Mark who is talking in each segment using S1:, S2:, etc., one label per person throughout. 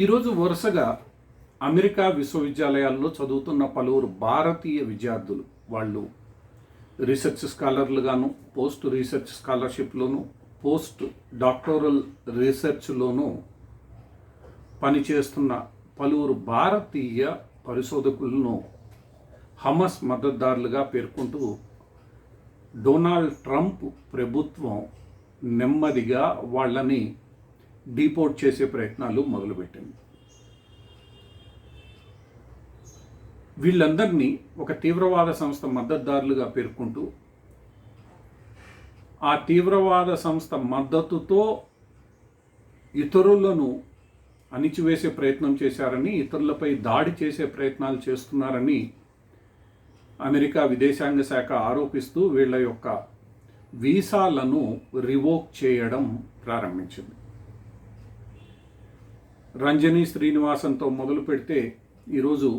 S1: ఈరోజు వరుసగా అమెరికా విశ్వవిద్యాలయాల్లో చదువుతున్న పలువురు భారతీయ విద్యార్థులు వాళ్ళు రీసెర్చ్ స్కాలర్లుగాను పోస్ట్ రీసెర్చ్ స్కాలర్షిప్లోను పోస్ట్ డాక్టోరల్ రీసెర్చ్లోనూ పనిచేస్తున్న పలువురు భారతీయ పరిశోధకులను హమస్ మద్దతుదారులుగా పేర్కొంటూ డొనాల్డ్ ట్రంప్ ప్రభుత్వం నెమ్మదిగా వాళ్ళని డీపోర్ట్ చేసే ప్రయత్నాలు మొదలుపెట్టింది. వీళ్ళందరినీ ఒక తీవ్రవాద సంస్థ మద్దతుదారులుగా పేర్కొంటూ ఆ తీవ్రవాద సంస్థ మద్దతుతో ఇతరులను అణిచివేసే ప్రయత్నం చేశారని ఇతరులపై దాడి చేసే ప్రయత్నాలు చేస్తున్నారని అమెరికా విదేశాంగ శాఖ ఆరోపిస్తూ వీళ్ళ యొక్క వీసాలను రివోక్ చేయడం ప్రారంభించింది. రంజని శ్రీనివాసంతో మొదలు పెడితే ఈరోజు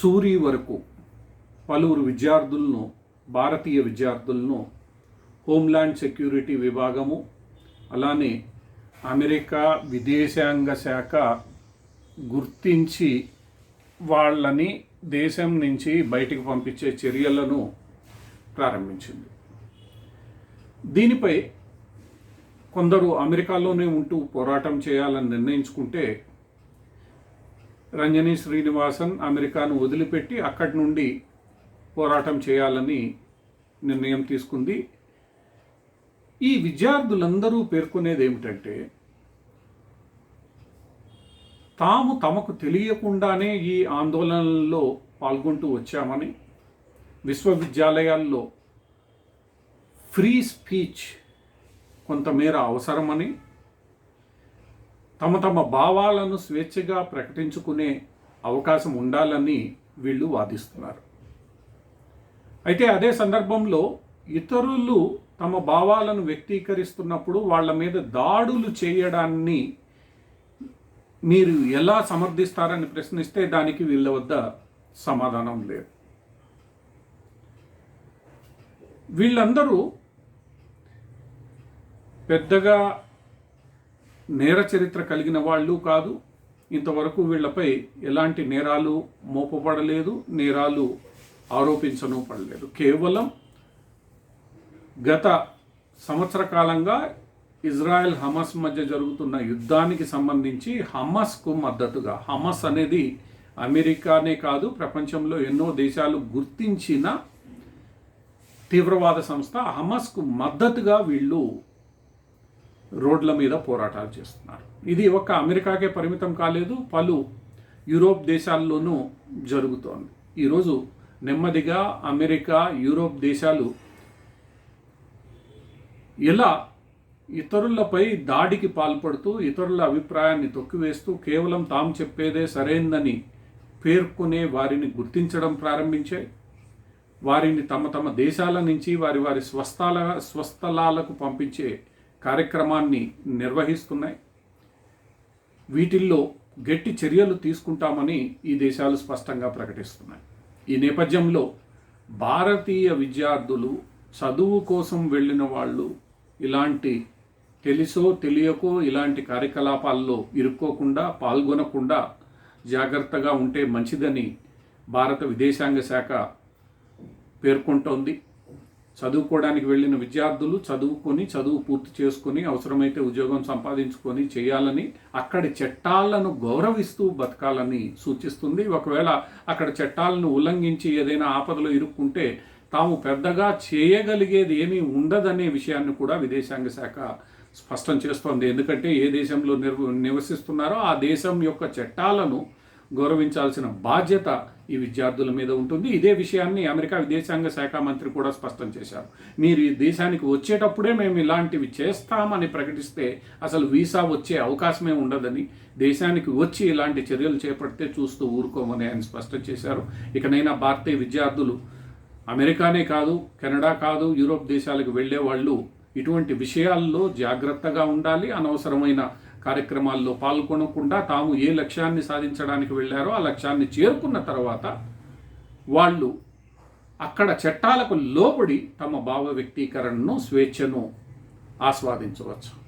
S1: సూరి వరకు పలువురు విద్యార్థులను భారతీయ విద్యార్థులను హోమ్ల్యాండ్ సెక్యూరిటీ విభాగము అలానే అమెరికా విదేశాంగ శాఖ గుర్తించి వాళ్ళని దేశం నుంచి బయటికి పంపించే చర్యలను ప్రారంభించింది. దీనిపై కొందరు అమెరికాలోనే ఉంటూ పోరాటం చేయాలని నిర్ణయించుకుంటే రంజని శ్రీనివాసన్ అమెరికాను వదిలిపెట్టి అక్కడి నుండి పోరాటం చేయాలని నిర్ణయం తీసుకుంది. ఈ విద్యార్థులందరూ పేర్కొనేది ఏమిటంటే తాము తమకు తెలియకుండానే ఈ ఆందోళనలో పాల్గొంటూ వచ్చామని విశ్వవిద్యాలయాల్లో ఫ్రీ స్పీచ్ కొంతమేర అవసరమని తమ తమ భావాలను స్వేచ్ఛగా ప్రకటించుకునే అవకాశం ఉండాలని వీళ్ళు వాదిస్తున్నారు. అయితే అదే సందర్భంలో ఇతరులు తమ భావాలను వ్యక్తీకరిస్తున్నప్పుడు వాళ్ళ మీద దాడులు చేయడాన్ని మీరు ఎలా సమర్థిస్తారని ప్రశ్నిస్తే దానికి వీళ్ళ వద్ద సమాధానం లేదు. వీళ్ళందరూ పెద్దగా నేర చరిత్ర కలిగిన వాళ్ళు కాదు. ఇంతవరకు వీళ్ళపై ఎలాంటి నేరాలు మోపబడలేదు నేరాలు ఆరోపించను పడలేదు కేవలం గత సంవత్సర కాలంగా ఇజ్రాయెల్ హమస్ మధ్య జరుగుతున్న యుద్ధానికి సంబంధించి హమస్కు మద్దతుగా హమస్ అనేది అమెరికానే కాదు ప్రపంచంలో ఎన్నో దేశాలు గుర్తించిన తీవ్రవాద సంస్థ. హమస్కు మద్దతుగా వీళ్ళు రోడ్ల మీద పోరాటాలు చేస్తున్నారు. ఇది ఒక్క అమెరికాకే పరిమితం కాలేదు పలు యూరోప్ దేశాల్లోనూ జరుగుతోంది. ఈరోజు నెమ్మదిగా అమెరికా యూరోప్ దేశాలు ఎలా ఇతరులపై దాడికి పాల్పడుతూ ఇతరుల అభిప్రాయాన్ని తొక్కివేస్తూ కేవలం తాము చెప్పేదే సరైందని పేర్కొనే వారిని గుర్తించడం ప్రారంభించాయి. వారిని తమ తమ దేశాల నుంచి వారి వారి స్వస్థల స్వస్థలాలకు పంపించే కార్యక్రమాన్ని నిర్వహిస్తున్నాయి. వీటిల్లో గట్టి చర్యలు తీసుకుంటామని ఈ దేశాలు స్పష్టంగా ప్రకటిస్తున్నాయి. ఈ నేపథ్యంలో భారతీయ విద్యార్థులు చదువు కోసం వెళ్ళిన వాళ్ళు ఇలాంటి తెలుసో తెలియకో ఇలాంటి కార్యకలాపాల్లో ఇరుక్కోకుండా పాల్గొనకుండా జాగ్రత్తగా ఉంటే మంచిదని భారత విదేశాంగ శాఖ పేర్కొంటోంది. చదువుకోవడానికి వెళ్ళిన విద్యార్థులు చదువుకొని చదువు పూర్తి చేసుకొని అవసరమైతే ఉద్యోగం సంపాదించుకొని చేయాలని అక్కడి చట్టాలను గౌరవిస్తూ బతకాలని సూచిస్తుంది. ఒకవేళ అక్కడ చట్టాలను ఉల్లంఘించి ఏదైనా ఆపదలో ఇరుక్కుంటే తాము పెద్దగా చేయగలిగేది ఏమీ ఉండదనే విషయాన్ని కూడా విదేశాంగ శాఖ స్పష్టం చేస్తోంది. ఎందుకంటే ఏ దేశంలో నిర్వ నివసిస్తున్నారో ఆ దేశం యొక్క చట్టాలను గౌరవించాల్సిన బాధ్యత ఈ విద్యార్థుల మీద ఉంటుంది. ఇదే విషయాన్ని అమెరికా విదేశాంగ శాఖ మంత్రి కూడా స్పష్టం చేశారు. మీరు ఈ దేశానికి వచ్చేటప్పుడే మేము ఇలాంటివి చేస్తామని ప్రకటిస్తే అసలు వీసా వచ్చే అవకాశమే ఉండదని దేశానికి వచ్చి ఇలాంటి చర్యలు చేపడితే చూస్తూ ఊరుకోమని ఆయన స్పష్టం చేశారు. ఇకనైనా భారతీయ విద్యార్థులు అమెరికానే కాదు కెనడా కాదు యూరోప్ దేశాలకు వెళ్ళే వాళ్ళు ఇటువంటి విషయాల్లో జాగ్రత్తగా ఉండాలి. అనవసరమైన కార్యక్రమాల్లో పాల్గొనకుండా తాము ఏ లక్ష్యాన్ని సాధించడానికి వెళ్ళారో ఆ లక్ష్యాన్ని చేరుకున్న తర్వాత వాళ్ళు అక్కడ చట్టాలకు లోబడి తమ భావ వ్యక్తీకరణను స్వేచ్ఛను ఆస్వాదించవచ్చు.